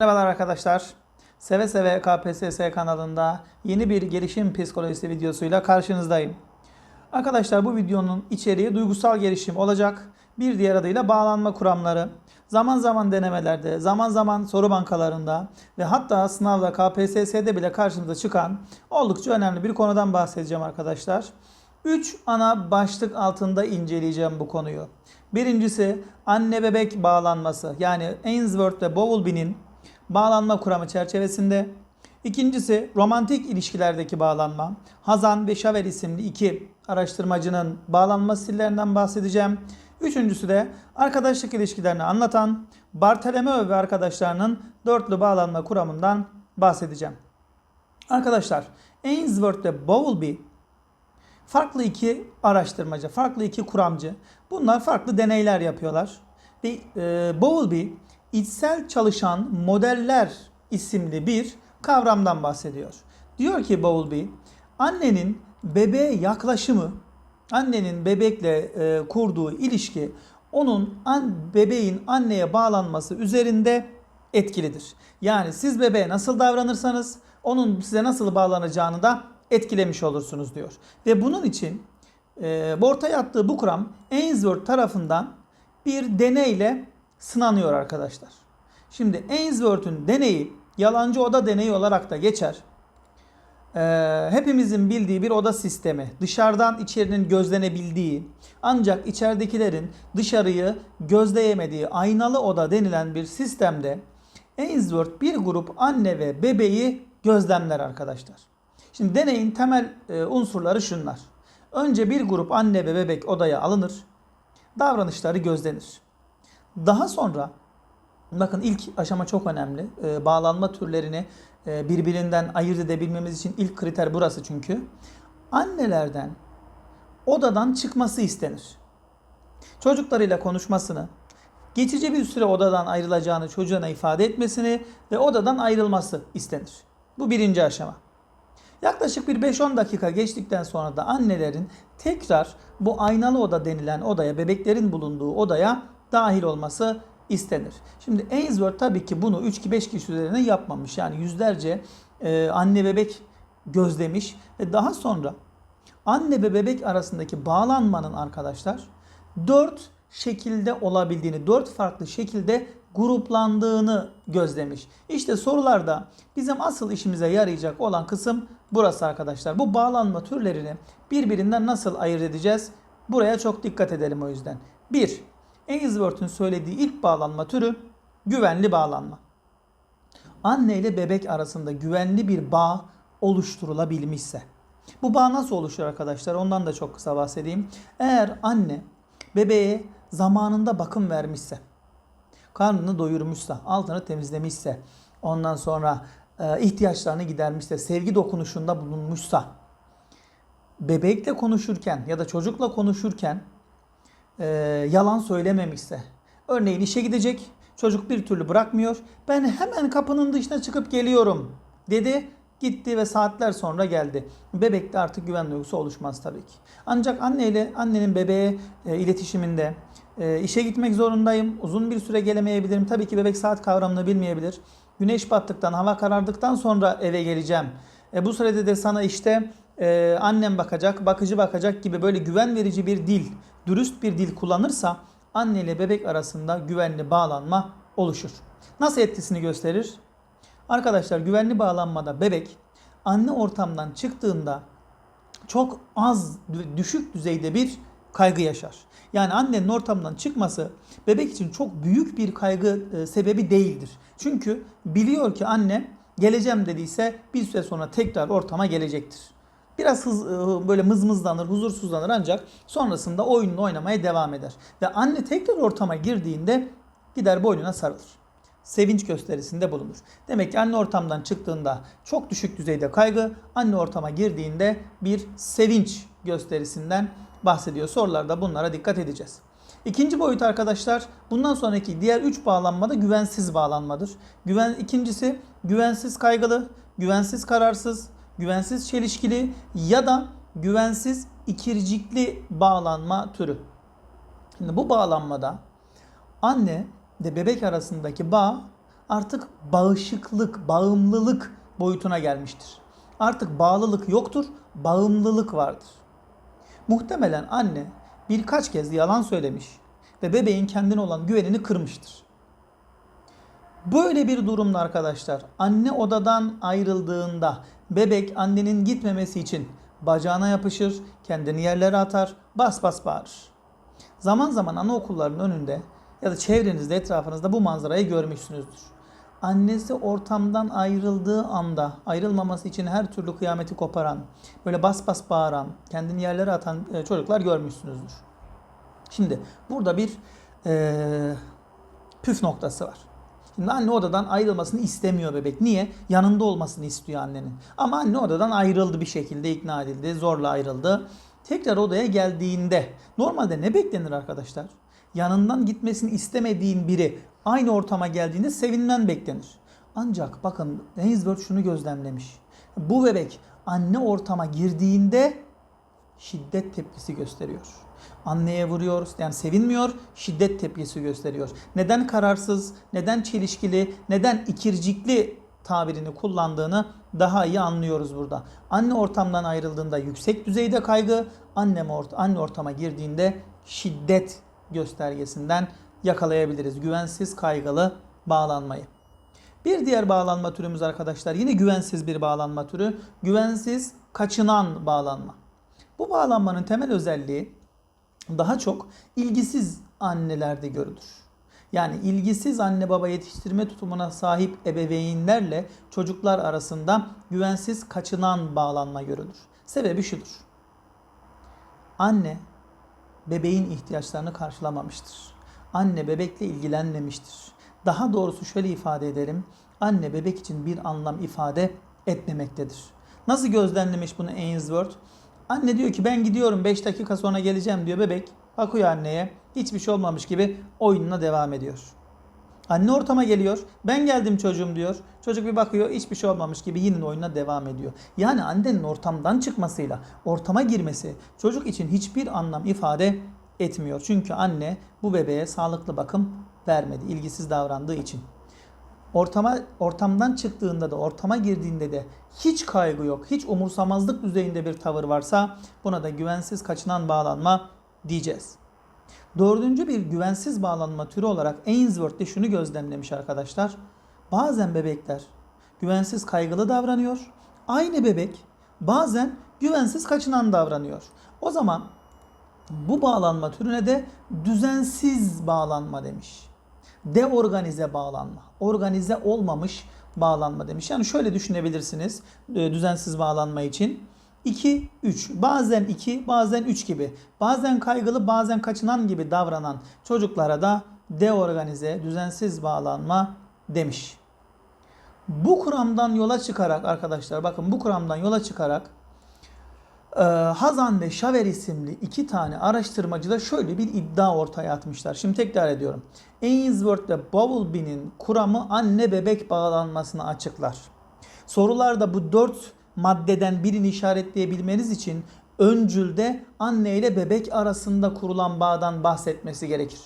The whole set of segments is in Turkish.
Merhabalar arkadaşlar. Seve Seve KPSS kanalında yeni bir gelişim psikolojisi videosuyla karşınızdayım. Arkadaşlar bu videonun içeriği duygusal gelişim olacak. Bir diğer adıyla bağlanma kuramları. Zaman zaman denemelerde, zaman zaman soru bankalarında ve hatta sınavda KPSS'de bile karşımıza çıkan oldukça önemli bir konudan bahsedeceğim arkadaşlar. 3 ana başlık altında inceleyeceğim bu konuyu. Birincisi anne bebek bağlanması yani Ainsworth ve Bowlby'nin bağlanma kuramı çerçevesinde. İkincisi romantik ilişkilerdeki bağlanma. Hazan ve Şaver isimli iki araştırmacının bağlanma stillerinden bahsedeceğim. Üçüncüsü de arkadaşlık ilişkilerini anlatan Bartolomeo ve arkadaşlarının dörtlü bağlanma kuramından bahsedeceğim. Arkadaşlar Ainsworth ve Bowlby farklı iki araştırmacı, farklı iki kuramcı. Bunlar farklı deneyler yapıyorlar. Ve e, Bowlby içsel çalışan modeller isimli bir kavramdan bahsediyor. Diyor ki Bowlby, annenin bebeğe yaklaşımı, annenin bebekle e, kurduğu ilişki, onun an, bebeğin anneye bağlanması üzerinde etkilidir. Yani siz bebeğe nasıl davranırsanız onun size nasıl bağlanacağını da etkilemiş olursunuz diyor. Ve bunun için e, ortaya attığı bu kuram Ainsworth tarafından bir deneyle sınanıyor arkadaşlar. Şimdi Ainsworth'un deneyi yalancı oda deneyi olarak da geçer. Ee, hepimizin bildiği bir oda sistemi. Dışarıdan içerinin gözlenebildiği ancak içeridekilerin dışarıyı gözleyemediği aynalı oda denilen bir sistemde Ainsworth bir grup anne ve bebeği gözlemler arkadaşlar. Şimdi deneyin temel e, unsurları şunlar. Önce bir grup anne ve bebek odaya alınır. Davranışları gözlenir. Daha sonra bakın ilk aşama çok önemli. Ee, bağlanma türlerini e, birbirinden ayırt edebilmemiz için ilk kriter burası çünkü. Annelerden odadan çıkması istenir. Çocuklarıyla konuşmasını, geçici bir süre odadan ayrılacağını çocuğuna ifade etmesini ve odadan ayrılması istenir. Bu birinci aşama. Yaklaşık bir 5-10 dakika geçtikten sonra da annelerin tekrar bu aynalı oda denilen odaya, bebeklerin bulunduğu odaya dahil olması istenir. Şimdi Ainsworth tabii ki bunu 3-5 kişi üzerine yapmamış. Yani yüzlerce e, anne bebek gözlemiş ve daha sonra anne ve bebek arasındaki bağlanmanın arkadaşlar 4 şekilde olabildiğini, 4 farklı şekilde gruplandığını gözlemiş. İşte sorularda bizim asıl işimize yarayacak olan kısım burası arkadaşlar. Bu bağlanma türlerini birbirinden nasıl ayırt edeceğiz? Buraya çok dikkat edelim o yüzden. 1. Ainsworth'un söylediği ilk bağlanma türü güvenli bağlanma. Anne ile bebek arasında güvenli bir bağ oluşturulabilmişse. Bu bağ nasıl oluşur arkadaşlar? Ondan da çok kısa bahsedeyim. Eğer anne bebeğe zamanında bakım vermişse, karnını doyurmuşsa, altını temizlemişse, ondan sonra e, ihtiyaçlarını gidermişse, sevgi dokunuşunda bulunmuşsa, bebekle konuşurken ya da çocukla konuşurken e, yalan söylememişse, örneğin işe gidecek, çocuk bir türlü bırakmıyor, ben hemen kapının dışına çıkıp geliyorum dedi. Gitti ve saatler sonra geldi. Bebekte artık güven duygusu oluşmaz tabii ki. Ancak anne ile annenin bebeğe e, iletişiminde e, işe gitmek zorundayım. Uzun bir süre gelemeyebilirim. Tabii ki bebek saat kavramını bilmeyebilir. Güneş battıktan, hava karardıktan sonra eve geleceğim. E, bu sürede de sana işte e, annem bakacak, bakıcı bakacak gibi böyle güven verici bir dil, dürüst bir dil kullanırsa anne ile bebek arasında güvenli bağlanma oluşur. Nasıl etkisini gösterir? Arkadaşlar güvenli bağlanmada bebek anne ortamdan çıktığında çok az düşük düzeyde bir kaygı yaşar. Yani annenin ortamdan çıkması bebek için çok büyük bir kaygı e, sebebi değildir. Çünkü biliyor ki anne geleceğim dediyse bir süre sonra tekrar ortama gelecektir. Biraz hız, e, böyle mızmızlanır, huzursuzlanır ancak sonrasında oyununu oynamaya devam eder. Ve anne tekrar ortama girdiğinde gider boynuna sarılır sevinç gösterisinde bulunur. Demek ki anne ortamdan çıktığında çok düşük düzeyde kaygı, anne ortama girdiğinde bir sevinç gösterisinden bahsediyor. Sorularda bunlara dikkat edeceğiz. İkinci boyut arkadaşlar bundan sonraki diğer üç bağlanma da güvensiz bağlanmadır. Güven ikincisi güvensiz kaygılı, güvensiz kararsız, güvensiz çelişkili ya da güvensiz ikircikli bağlanma türü. Şimdi bu bağlanmada anne ve bebek arasındaki bağ artık bağışıklık, bağımlılık boyutuna gelmiştir. Artık bağlılık yoktur, bağımlılık vardır. Muhtemelen anne birkaç kez yalan söylemiş ve bebeğin kendine olan güvenini kırmıştır. Böyle bir durumda arkadaşlar anne odadan ayrıldığında bebek annenin gitmemesi için bacağına yapışır, kendini yerlere atar, bas bas bağırır. Zaman zaman anaokullarının önünde ya da çevrenizde etrafınızda bu manzarayı görmüşsünüzdür. Annesi ortamdan ayrıldığı anda ayrılmaması için her türlü kıyameti koparan, böyle bas bas bağıran, kendini yerlere atan e, çocuklar görmüşsünüzdür. Şimdi burada bir e, püf noktası var. Şimdi anne odadan ayrılmasını istemiyor bebek. Niye? Yanında olmasını istiyor annenin. Ama anne odadan ayrıldı bir şekilde ikna edildi. Zorla ayrıldı. Tekrar odaya geldiğinde normalde ne beklenir arkadaşlar? Yanından gitmesini istemediğin biri aynı ortama geldiğinde sevinmen beklenir. Ancak bakın Ainsworth şunu gözlemlemiş. Bu bebek anne ortama girdiğinde şiddet tepkisi gösteriyor. Anneye vuruyor, yani sevinmiyor, şiddet tepkisi gösteriyor. Neden kararsız, neden çelişkili, neden ikircikli tabirini kullandığını daha iyi anlıyoruz burada. Anne ortamdan ayrıldığında yüksek düzeyde kaygı, anne, ort anne ortama girdiğinde şiddet göstergesinden yakalayabiliriz. Güvensiz kaygılı bağlanmayı. Bir diğer bağlanma türümüz arkadaşlar yine güvensiz bir bağlanma türü. Güvensiz kaçınan bağlanma. Bu bağlanmanın temel özelliği daha çok ilgisiz annelerde görülür. Yani ilgisiz anne baba yetiştirme tutumuna sahip ebeveynlerle çocuklar arasında güvensiz kaçınan bağlanma görülür. Sebebi şudur. Anne bebeğin ihtiyaçlarını karşılamamıştır. Anne bebekle ilgilenmemiştir. Daha doğrusu şöyle ifade edelim. Anne bebek için bir anlam ifade etmemektedir. Nasıl gözlemlemiş bunu Ainsworth? Anne diyor ki ben gidiyorum 5 dakika sonra geleceğim diyor bebek. Bakıyor anneye. Hiçbir şey olmamış gibi oyununa devam ediyor. Anne ortama geliyor. Ben geldim çocuğum diyor. Çocuk bir bakıyor hiçbir şey olmamış gibi yine oyununa devam ediyor. Yani annenin ortamdan çıkmasıyla ortama girmesi çocuk için hiçbir anlam ifade etmiyor. Çünkü anne bu bebeğe sağlıklı bakım vermedi. ilgisiz davrandığı için. Ortama ortamdan çıktığında da ortama girdiğinde de hiç kaygı yok, hiç umursamazlık düzeyinde bir tavır varsa buna da güvensiz kaçınan bağlanma diyeceğiz. Dördüncü bir güvensiz bağlanma türü olarak Ainsworth de şunu gözlemlemiş arkadaşlar. Bazen bebekler güvensiz kaygılı davranıyor. Aynı bebek bazen güvensiz kaçınan davranıyor. O zaman bu bağlanma türüne de düzensiz bağlanma demiş. Deorganize bağlanma. Organize olmamış bağlanma demiş. Yani şöyle düşünebilirsiniz e, düzensiz bağlanma için. 2, 3. Bazen 2, bazen 3 gibi. Bazen kaygılı, bazen kaçınan gibi davranan çocuklara da deorganize, düzensiz bağlanma demiş. Bu kuramdan yola çıkarak arkadaşlar bakın bu kuramdan yola çıkarak Hazan ve Şaver isimli iki tane araştırmacı da şöyle bir iddia ortaya atmışlar. Şimdi tekrar ediyorum. Ainsworth ve Bowlby'nin kuramı anne bebek bağlanmasını açıklar. Sorularda bu dört maddeden birini işaretleyebilmeniz için öncülde anne ile bebek arasında kurulan bağdan bahsetmesi gerekir.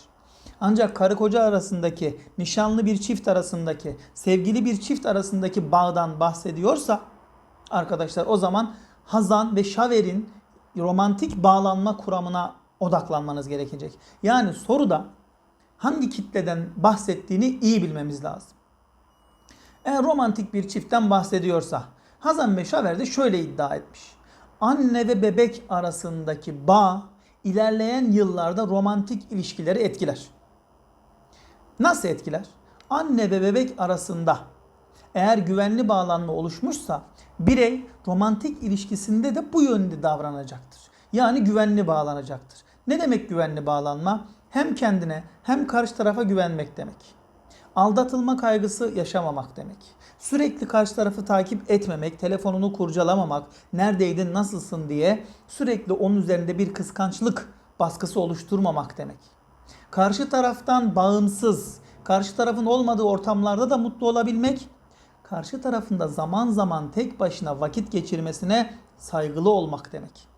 Ancak karı koca arasındaki, nişanlı bir çift arasındaki, sevgili bir çift arasındaki bağdan bahsediyorsa arkadaşlar o zaman Hazan ve Şaver'in romantik bağlanma kuramına odaklanmanız gerekecek. Yani soruda hangi kitleden bahsettiğini iyi bilmemiz lazım. Eğer romantik bir çiftten bahsediyorsa Hazan ve Şaver de şöyle iddia etmiş. Anne ve bebek arasındaki bağ ilerleyen yıllarda romantik ilişkileri etkiler. Nasıl etkiler? Anne ve bebek arasında eğer güvenli bağlanma oluşmuşsa birey romantik ilişkisinde de bu yönde davranacaktır. Yani güvenli bağlanacaktır. Ne demek güvenli bağlanma? Hem kendine hem karşı tarafa güvenmek demek. Aldatılma kaygısı yaşamamak demek. Sürekli karşı tarafı takip etmemek, telefonunu kurcalamamak, neredeydin, nasılsın diye sürekli onun üzerinde bir kıskançlık baskısı oluşturmamak demek. Karşı taraftan bağımsız, karşı tarafın olmadığı ortamlarda da mutlu olabilmek, karşı tarafında zaman zaman tek başına vakit geçirmesine saygılı olmak demek.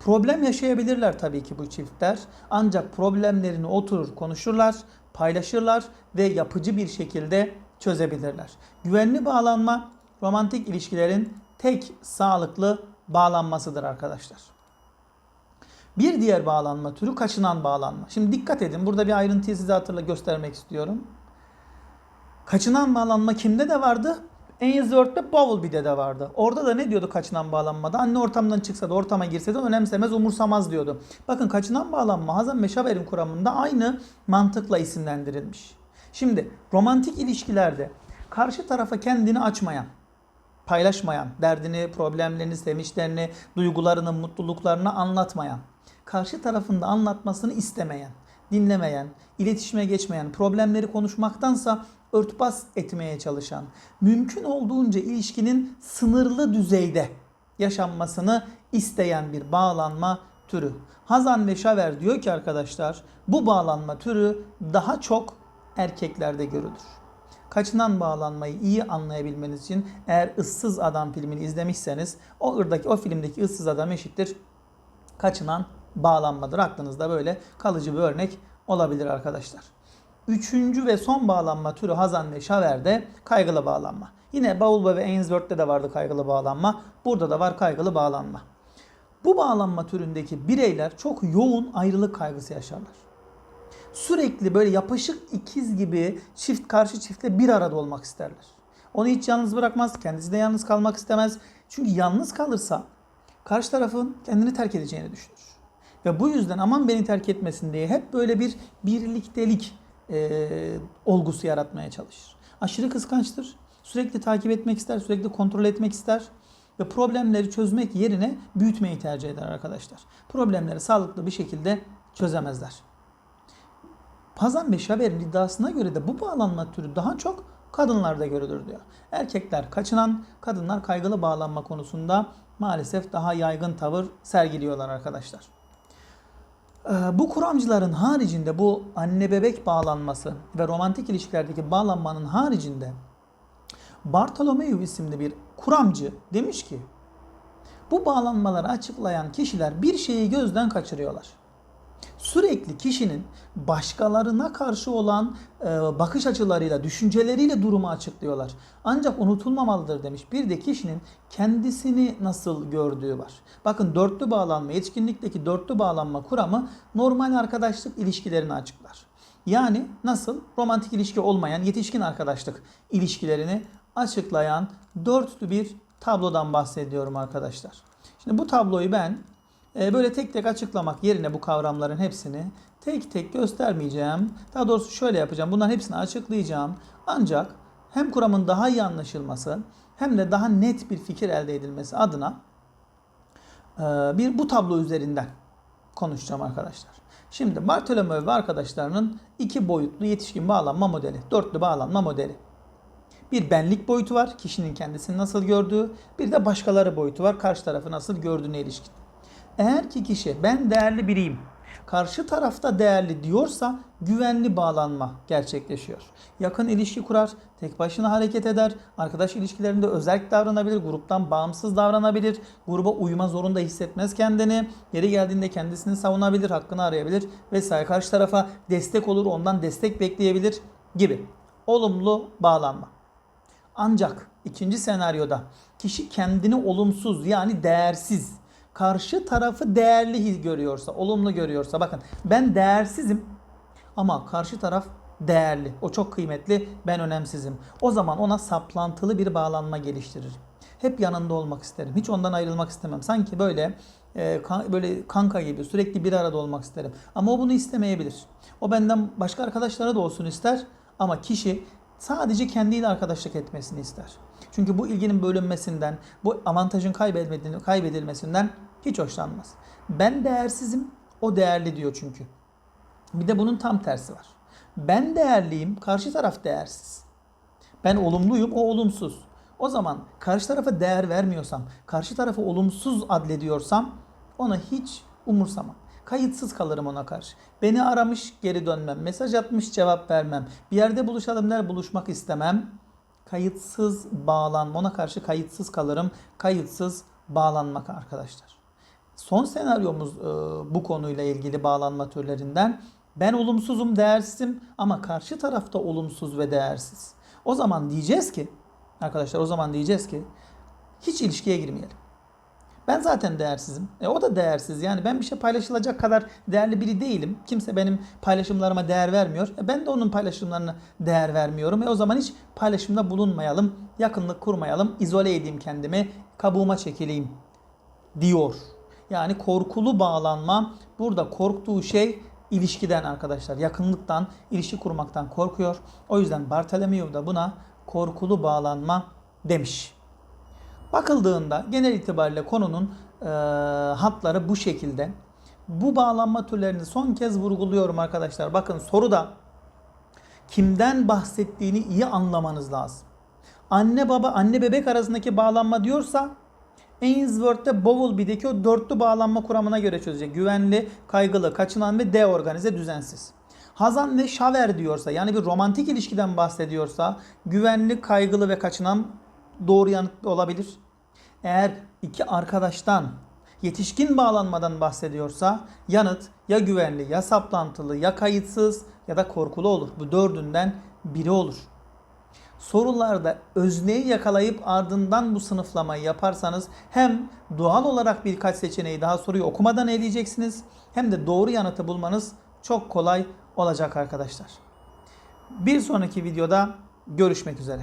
Problem yaşayabilirler tabii ki bu çiftler. Ancak problemlerini oturur konuşurlar, paylaşırlar ve yapıcı bir şekilde çözebilirler. Güvenli bağlanma romantik ilişkilerin tek sağlıklı bağlanmasıdır arkadaşlar. Bir diğer bağlanma türü kaçınan bağlanma. Şimdi dikkat edin burada bir ayrıntıyı size hatırla göstermek istiyorum. Kaçınan bağlanma kimde de vardı? Ainsworth'te Bowlby'de de vardı. Orada da ne diyordu kaçınan bağlanmada? Anne ortamdan çıksa da ortama girse de önemsemez, umursamaz diyordu. Bakın kaçınan bağlanma Hazan ve Şaver'in kuramında aynı mantıkla isimlendirilmiş. Şimdi romantik ilişkilerde karşı tarafa kendini açmayan, paylaşmayan, derdini, problemlerini, sevinçlerini, duygularını, mutluluklarını anlatmayan, karşı tarafında anlatmasını istemeyen, dinlemeyen, iletişime geçmeyen, problemleri konuşmaktansa örtbas etmeye çalışan, mümkün olduğunca ilişkinin sınırlı düzeyde yaşanmasını isteyen bir bağlanma türü. Hazan ve Şaver diyor ki arkadaşlar bu bağlanma türü daha çok erkeklerde görülür. Kaçınan bağlanmayı iyi anlayabilmeniz için eğer ıssız adam filmini izlemişseniz o ırdaki o filmdeki ıssız adam eşittir kaçınan bağlanmadır. Aklınızda böyle kalıcı bir örnek olabilir arkadaşlar. Üçüncü ve son bağlanma türü Hazan ve Şaver'de kaygılı bağlanma. Yine Bowlby ve Ainsworth'te de vardı kaygılı bağlanma. Burada da var kaygılı bağlanma. Bu bağlanma türündeki bireyler çok yoğun ayrılık kaygısı yaşarlar. Sürekli böyle yapışık ikiz gibi çift karşı çiftle bir arada olmak isterler. Onu hiç yalnız bırakmaz, kendisi de yalnız kalmak istemez. Çünkü yalnız kalırsa karşı tarafın kendini terk edeceğini düşünür. Ve bu yüzden aman beni terk etmesin diye hep böyle bir birliktelik e, olgusu yaratmaya çalışır. Aşırı kıskançtır. Sürekli takip etmek ister, sürekli kontrol etmek ister ve problemleri çözmek yerine büyütmeyi tercih eder arkadaşlar. Problemleri sağlıklı bir şekilde çözemezler. Pazan ve Şaber'in iddiasına göre de bu bağlanma türü daha çok kadınlarda görülür diyor. Erkekler kaçınan, kadınlar kaygılı bağlanma konusunda maalesef daha yaygın tavır sergiliyorlar arkadaşlar. Ee, Bu kuramcıların haricinde bu anne bebek bağlanması ve romantik ilişkilerdeki bağlanmanın haricinde Bartolomeu isimli bir kuramcı demiş ki bu bağlanmaları açıklayan kişiler bir şeyi gözden kaçırıyorlar. Sürekli kişinin başkalarına karşı olan e, bakış açılarıyla, düşünceleriyle durumu açıklıyorlar. Ancak unutulmamalıdır demiş. Bir de kişinin kendisini nasıl gördüğü var. Bakın dörtlü bağlanma, yetişkinlikteki dörtlü bağlanma kuramı normal arkadaşlık ilişkilerini açıklar. Yani nasıl romantik ilişki olmayan yetişkin arkadaşlık ilişkilerini açıklayan dörtlü bir tablodan bahsediyorum arkadaşlar. Şimdi bu tabloyu ben böyle tek tek açıklamak yerine bu kavramların hepsini tek tek göstermeyeceğim. Daha doğrusu şöyle yapacağım. Bunların hepsini açıklayacağım. Ancak hem kuramın daha iyi anlaşılması hem de daha net bir fikir elde edilmesi adına e, bir bu tablo üzerinden konuşacağım arkadaşlar. Şimdi Bartolomeu ve arkadaşlarının iki boyutlu yetişkin bağlanma modeli, dörtlü bağlanma modeli. Bir benlik boyutu var, kişinin kendisini nasıl gördüğü, bir de başkaları boyutu var, karşı tarafı nasıl gördüğüne ilişkin. Eğer ki kişi ben değerli biriyim, karşı tarafta değerli diyorsa güvenli bağlanma gerçekleşiyor. Yakın ilişki kurar, tek başına hareket eder, arkadaş ilişkilerinde özel davranabilir, gruptan bağımsız davranabilir, gruba uyma zorunda hissetmez kendini, yeri geldiğinde kendisini savunabilir, hakkını arayabilir vesaire. Karşı tarafa destek olur, ondan destek bekleyebilir gibi. Olumlu bağlanma. Ancak ikinci senaryoda kişi kendini olumsuz yani değersiz, karşı tarafı değerli görüyorsa, olumlu görüyorsa bakın ben değersizim ama karşı taraf değerli. O çok kıymetli, ben önemsizim. O zaman ona saplantılı bir bağlanma geliştirir. Hep yanında olmak isterim. Hiç ondan ayrılmak istemem. Sanki böyle e, böyle kanka gibi sürekli bir arada olmak isterim. Ama o bunu istemeyebilir. O benden başka arkadaşlara da olsun ister ama kişi sadece kendiyle arkadaşlık etmesini ister. Çünkü bu ilginin bölünmesinden, bu avantajın kaybedilmesinden hiç hoşlanmaz. Ben değersizim, o değerli diyor çünkü. Bir de bunun tam tersi var. Ben değerliyim, karşı taraf değersiz. Ben olumluyum, o olumsuz. O zaman karşı tarafa değer vermiyorsam, karşı tarafı olumsuz adlediyorsam ona hiç umursamam. Kayıtsız kalırım ona karşı. Beni aramış geri dönmem. Mesaj atmış cevap vermem. Bir yerde buluşalım der buluşmak istemem. Kayıtsız bağlanma. Ona karşı kayıtsız kalırım. Kayıtsız bağlanmak arkadaşlar. Son senaryomuz e, bu konuyla ilgili bağlanma türlerinden. Ben olumsuzum, değersizim ama karşı tarafta olumsuz ve değersiz. O zaman diyeceğiz ki arkadaşlar o zaman diyeceğiz ki hiç ilişkiye girmeyelim. Ben zaten değersizim. E, o da değersiz. Yani ben bir şey paylaşılacak kadar değerli biri değilim. Kimse benim paylaşımlarıma değer vermiyor. E, ben de onun paylaşımlarına değer vermiyorum. E, o zaman hiç paylaşımda bulunmayalım. Yakınlık kurmayalım. izole edeyim kendimi. Kabuğuma çekileyim diyor. Yani korkulu bağlanma burada korktuğu şey ilişkiden arkadaşlar. Yakınlıktan, ilişki kurmaktan korkuyor. O yüzden Bartolomeo da buna korkulu bağlanma demiş. Bakıldığında genel itibariyle konunun e, hatları bu şekilde. Bu bağlanma türlerini son kez vurguluyorum arkadaşlar. Bakın soruda kimden bahsettiğini iyi anlamanız lazım. Anne baba, anne bebek arasındaki bağlanma diyorsa Ainsworth'te Bowlby'deki o dörtlü bağlanma kuramına göre çözecek. Güvenli, kaygılı, kaçınan ve deorganize, düzensiz. Hazan ve Şaver diyorsa yani bir romantik ilişkiden bahsediyorsa güvenli, kaygılı ve kaçınan doğru yanıt olabilir. Eğer iki arkadaştan yetişkin bağlanmadan bahsediyorsa yanıt ya güvenli, ya saplantılı, ya kayıtsız ya da korkulu olur. Bu dördünden biri olur. Sorularda özneyi yakalayıp ardından bu sınıflamayı yaparsanız hem doğal olarak birkaç seçeneği daha soruyu okumadan eleyeceksiniz hem de doğru yanıtı bulmanız çok kolay olacak arkadaşlar. Bir sonraki videoda görüşmek üzere.